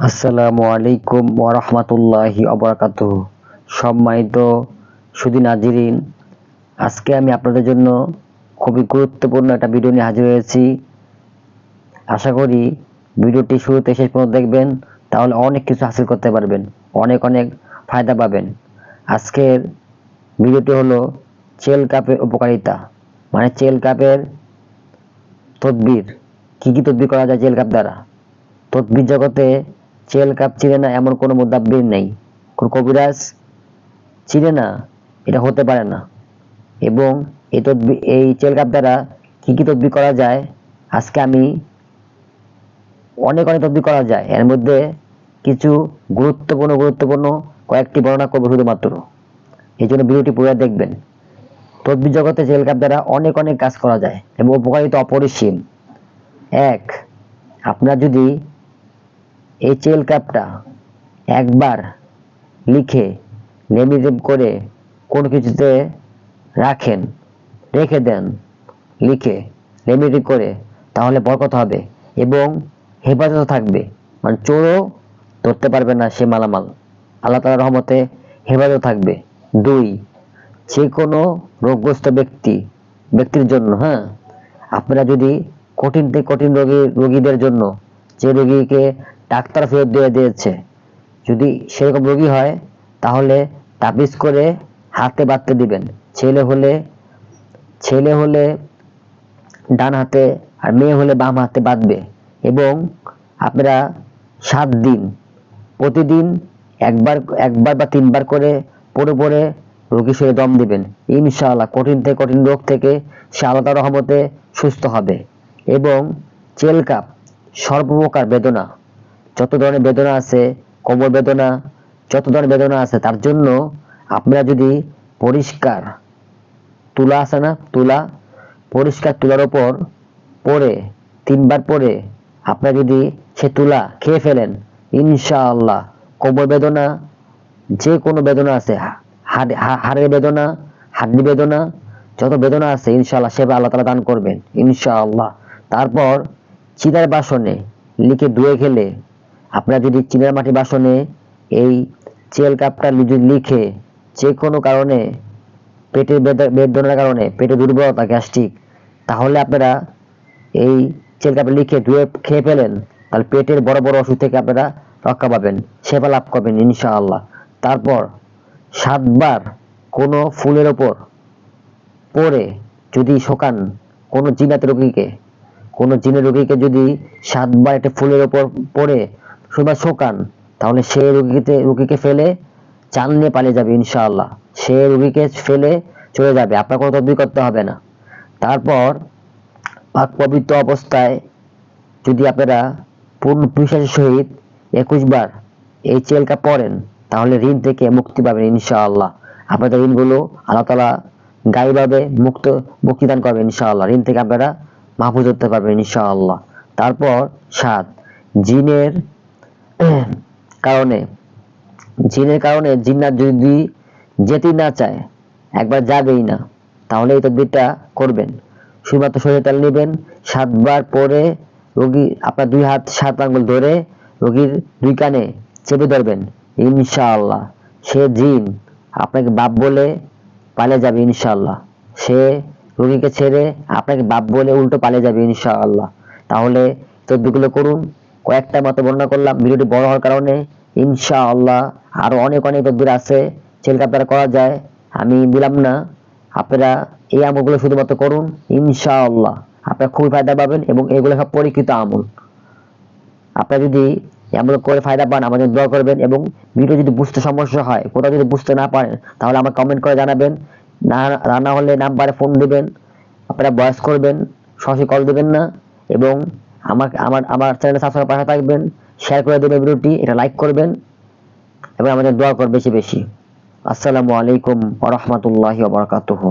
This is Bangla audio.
আসসালামু আলাইকুম ওরহমতুল্লাহি অবরাকাত সম্মানিত সুদী নাজিরিন, আজকে আমি আপনাদের জন্য খুবই গুরুত্বপূর্ণ একটা ভিডিও নিয়ে হাজির হয়েছি। আশা করি ভিডিওটি শুরুতে শেষ পর্যন্ত দেখবেন, তাহলে অনেক কিছু হাসিল করতে পারবেন, অনেক অনেক ফায়দা পাবেন। আজকের ভিডিওটি হলো চেল কাপের উপকারিতা মানে চেল কাপের তদবির। কি কি তদবির করা যায় চেল কাপ দ্বারা? তদবির জগতে চেল কাপ চিনে না, এমন কোনো মুদাব্বির নেই। কবিরাজ চিনে না, এটা হতে পারে না। এবং এই তদবি, এই চেল কাপ দ্বারা কি কি তদবির করা যায়? আজকে আমি অনেক অনেক তদবির করা যায়। এর মধ্যে কিছু গুরুত্বপূর্ণ গুরুত্বপূর্ণ কয়েকটি বর্ণনা করব শুধুমাত্র। এই জন্য ভিডিওটি পুরো দেখবেন। তদবির জগতে জেল কাপ দ্বারা অনেক অনেক কাজ করা যায় এবং উপকারিতা অপরিসীম। এক, আপনার যদি এই চেল কাপটা একবার লিখে লেমিনেট করে কোনো কিছুতে রাখেন, রেখে দেন, লিখে লেমিনেট করে, তাহলে বরকত হবে এবং হেফাজত থাকবে। মানে চোরও ধরতে পারবে না সে মালামাল। আল্লাহ তালার রহমতে হেফাজত থাকবে। দুই, যে কোনো রোগগ্রস্ত ব্যক্তি, ব্যক্তির জন্য হ্যাঁ? আপনারা যদি কঠিন থেকে কঠিন রোগী, রোগীদের জন্য যে রোগীকে ডাক্তার ফেরত দিয়ে দিয়েছে। যদি সেরকম রোগী হয়, তাহলে তাবিজ করে হাতে বাঁধতে দিবেন। ছেলে হলে ছেলে হলে ডান হাতে আর মেয়ে হলে বাম হাতে বাঁধবে। এবং আপনারা সাত দিন, প্রতিদিন একবার একবার বা তিনবার করে পড়ে পড়ে রোগী শুয়ে দম দিবেন। ইনশাআল্লাহ কঠিন থেকে কঠিন রোগ থেকে সে আলাদা রহমতে সুস্থ হবে। এবং চেল কাপ, সর্বপ্রকার বেদনা। যত ধরনের বেদনা আছে, কোমর বেদনা, যত ধরনের বেদনা আছে, তার জন্য আপনারা যদি পরিষ্কার তুলা আছে না, তুলা, পরিষ্কার তুলার ওপর পরে, তিনবার পরে আপনারা যদি সে তুলা খেয়ে ফেলেন, ইনশাআল্লাহ কোমর বেদনা যে কোনো বেদনা আছে হাড়ের বেদনা হাড্ডি বেদনা, যত বেদনা আছে, ইনশাআল্লাহ সেবা আল্লাহ তালা দান করবেন, ইনশাআল্লাহ। তারপর চিনার বাসনে লিখে ধুয়ে খেলে আপনারা যদি চিনার মাটি বাসনে এই চেল কাপটা যদি লিখে যে কোনো কারণে পেটের বেদনার কারণে পেটে দুর্বলতা, গ্যাস্ট্রিক, তাহলে আপনারা এই চেল কাপে লিখে ধুয়ে খেয়ে ফেলেন, তাহলে পেটের বড় বড় অসুখ থেকে আপনারা রক্ষা পাবেন, সেবা লাভ করবেন ইনশাআল্লাহ। তারপর সাতবার কোনো ফুলের ওপর পরে যদি শোকান কোনো জিনাত রোগীকে, কোনো জিনের রোগীকে যদি সাতবার একটা ফুলের ওপর পরে সুবা শোকান। তাহলে সে রোগীকে, রুগীকে ফেলে চান নিয়ে পালিয়ে যাবে ইনশাআল্লাহ। সে রুগীকে ফেলে চলে যাবে। আপনার কোনো তদবির করতে হবে না। তারপর পাক পবিত্র অবস্থায় যদি আপনারা পূর্ণ বিশ্বাসের সহিত একুশ বার এই চেলকা পড়েন, তাহলে ঋণ থেকে মুক্তি পাবেন ইনশাআল্লাহ। আপনাদের ঋণগুলো আল্লাহ তালা গাইভাবে মুক্ত, মুক্তিদান করবেন ইনশাআল্লাহ। ঋণ থেকে আপনারা মাহফুজ হতে পারবেন ইনশাআল্লাহ। তারপর সাত, জিনের কারণে, জিনের কারণে জিন্নাত যদি যেতেই না চায়, একবার যাবেই না তাহলে এই তদবিরটা করবেন। শুধুমাত্র শরীরে তেল নেবেন, সাতবার পরে রোগী, আপনার দুই হাত, সাত আঙ্গুল ধরে রোগীর দুই কানে চেপে ধরবেন, ইনশাআল্লাহ। সে জিন আপনাকে বাপ বলে পালিয়ে যাবে, ইনশাআল্লাহ। সে রোগীকে ছেড়ে আপনাকে বাপ বলে উল্টো পালিয়ে যাবে, ইনশাআল্লাহ। তাহলে তদবিরগুলো করুন কয়েকটা মতো বর্ণনা করলাম। ভিডিওটি বড় হওয়ার কারণে ইনশাআল্লাহ আরও অনেক অনেক তদবির আছে চেলকা দ্বারা করা যায়। আমি দিলাম না। আপনারা এই আমলগুলো শুধুমাত্র করুন, ইনশাআল্লাহ। আপনারা খুবই ফায়দা পাবেন এবং এগুলো সব পরীক্ষিত আমল। আপনারা যদি এমন করে ফায়দা পান, আমাদের দোয়া করবেন এবং ভিডিও যদি বুঝতে সমস্যা হয়, কোথাও যদি বুঝতে না পারেন, তাহলে আমার কমেন্ট করে জানাবেন। না না হলে নাম্বারে ফোন দিবেন। আপনারা বয়স করবেন সরাসরি কল দিবেন না। এবং আমার আমার আমার চ্যানেলে সাবস্ক্রাইব পাশে থাকবেন শেয়ার করে দেবেন ভিডিওটি এটা লাইক করবেন, এবং আমাদের দোয়া করবেন বেশি বেশি। আসসালামু আলাইকুম ওয়া বারাকাতুহু।